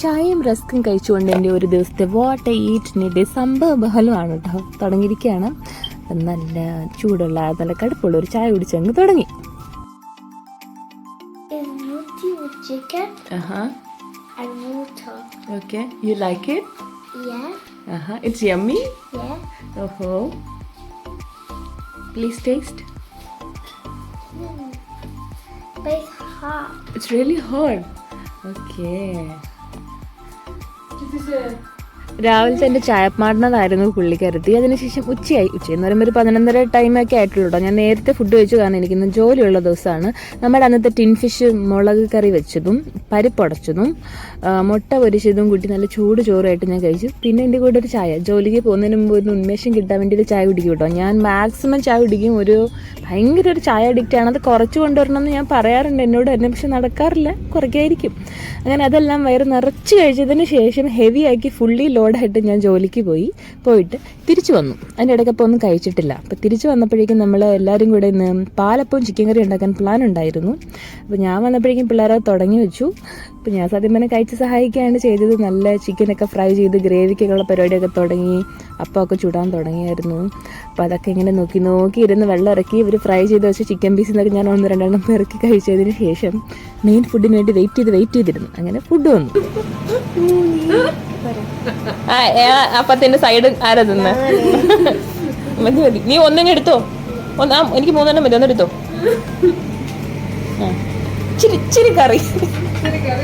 ചായയും റസ്കും കഴിച്ചുകൊണ്ട് എന്റെ ഒരു ദിവസത്തെ വാട്ട് ഈറ്റിനിടെ സംഭവ ബഹലമാണ് കേട്ടോ തുടങ്ങിയിരിക്കുകയാണ്. നല്ല ചൂടുള്ള നല്ല കടുപ്പുള്ള ഒരു ചായ കുടിച്ചങ്ങ് തുടങ്ങി. Okay, Yeah, But it's hot. It's really രാവിലത്തെ എന്റെ ചായപ്പാടുന്നതായിരുന്നു പുള്ളിക്കരുത്തി. അതിനുശേഷം ഉച്ചയായി. ഉച്ചയെന്ന് പറയുമ്പോൾ ഒരു പതിനൊന്നര ടൈമൊക്കെ ആയിട്ടുള്ളൂ ഞാൻ നേരത്തെ ഫുഡ് കഴിച്ചു കാരണം എനിക്കിന്ന് ജോലിയുള്ള ദിവസമാണ്. നമ്മുടെ അന്നത്തെ ടിൻ ഫിഷ് മുളക് കറി വെച്ചതും പരിപ്പുടച്ചതും മുട്ട പൊരിച്ചതും കൂട്ടി നല്ല ചൂട് ചോറായിട്ട് ഞാൻ കഴിച്ചു. പിന്നെ എന്റെ കൂടെ ഒരു ചായ. ജോലിക്ക് പോകുന്നതിന് മുമ്പ് ഒരു ഉന്മേഷം കിട്ടാൻ വേണ്ടി ചായ കുടിക്കും കേട്ടോ ഞാൻ മാക്സിമം ചായ കുടിക്കും ഒരു ഭയങ്കര ഒരു ചായ അഡിക്റ്റ് ആണ്. അത് കുറച്ച് കൊണ്ടുവരണം എന്ന് ഞാൻ പറയാറുണ്ട്. എന്നോട് തന്നെ പക്ഷെ നടക്കാറില്ല. കുറയ്ക്കായിരിക്കും. അങ്ങനെ അതെല്ലാം വയറ് നിറച്ച് കഴിച്ചതിന് ശേഷം ഹെവി ആക്കി ഫുള്ളി ലോഡായിട്ട് ഞാൻ ജോലിക്ക് പോയി. പോയിട്ട് തിരിച്ചു വന്നു. അതിന്റെ ഇടയ്ക്കപ്പോൾ ഒന്നും കഴിച്ചിട്ടില്ല. അപ്പോൾ തിരിച്ചു വന്നപ്പോഴേക്കും നമ്മൾ എല്ലാവരും കൂടെ ഇന്ന് പാലപ്പവും ചിക്കൻ കറി ഉണ്ടാക്കാൻ പ്ലാൻ ഉണ്ടായിരുന്നു. അപ്പോൾ ഞാൻ വന്നപ്പോഴേക്കും പിള്ളേരെ തുടങ്ങി വെച്ചു. അപ്പോൾ ഞാൻ സത്യം പറഞ്ഞാൽ കഴിച്ച് സഹായിക്കുകയാണ് ചെയ്തത്. നല്ല ചിക്കനൊക്കെ ഫ്രൈ ചെയ്ത് ഗ്രേവിക്കൊക്കെയുള്ള പരിപാടിയൊക്കെ തുടങ്ങി അപ്പമൊക്കെ ചുടാൻ തുടങ്ങിയായിരുന്നു. അപ്പോൾ അതൊക്കെ ഇങ്ങനെ നോക്കി നോക്കി ഇരുന്ന് വെള്ളം ഇറക്കി ഇവർ ഫ്രൈ ചെയ്ത് വെച്ച് ചിക്കൻ പീസ് എന്നൊക്കെ ഞാൻ ഒന്ന് രണ്ടെണ്ണം ഇറക്കി കഴിച്ചതിന് ശേഷം മെയിൻ ഫുഡിന് വേണ്ടി വെയിറ്റ് ചെയ്ത് വെയിറ്റ് ചെയ്തിരുന്നു. അങ്ങനെ ഫുഡ് വന്നു. അപ്പത്തിന്റെ സൈഡ് ആരാ തിന്ന്? മതി മതി. നീ ഒന്നെണ്ണം എടുത്തോ. ഒന്നാ എനിക്ക് മൂന്നെണ്ണം മതി. ഒന്നെടുത്തോ. ആ. ഇച്ചിരി ഇച്ചിരി കറി.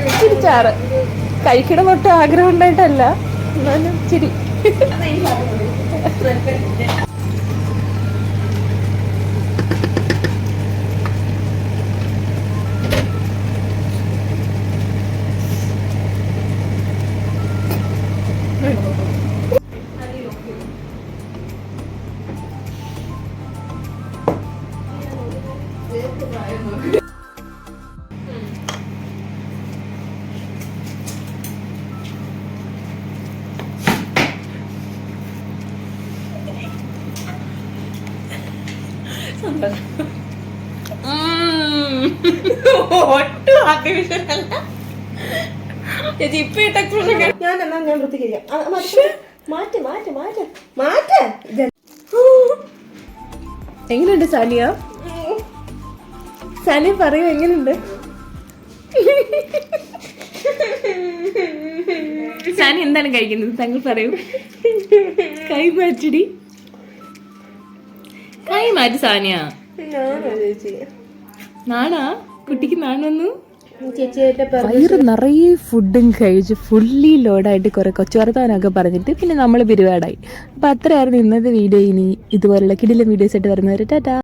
ഇച്ചിരി ചാറ്. കഴിക്കണം തൊട്ട് ആഗ്രഹം ഉണ്ടായിട്ടല്ല. എന്നാലും ഇച്ചിരി. ഒട്ടും ആർട്ടിഫിഷ്യൽ അല്ല ചേച്ചി ഇപ്പൊ ഞാൻ എന്നാ ഞാൻ വൃത്തികരിക്കാം ആ, മാറ്റ്, മാറ്റ് മാറ്റ്. മാറ്റ്. എങ്ങനെയുണ്ട് സാനിയ? സാനിയ പറയൂ എങ്ങനെയുണ്ട്? സാനി എന്താണ് കഴിക്കുന്നത്? താങ്കൾ പറയൂ. കൈ മാറ്റടി. കൈ മാറ്റി സാനിയ നാണാ? കുട്ടിക്ക് നാണൊന്നു വയറ് നിറയെ ഫുഡും കഴിച്ച് ഫുള്ളി ലോഡായിട്ട് കുറെ കൊച്ചുവർത്താനൊക്കെ പറഞ്ഞിട്ട് പിന്നെ നമ്മൾ പിരിവാടായി. അപ്പൊ അത്രയായിരുന്നു ഇന്നത്തെ വീഡിയോ ഇനി ഇതുപോലുള്ള കിടിലം വീഡിയോസ് ആയിട്ട് വരുന്നവര്. ടാറ്റാ.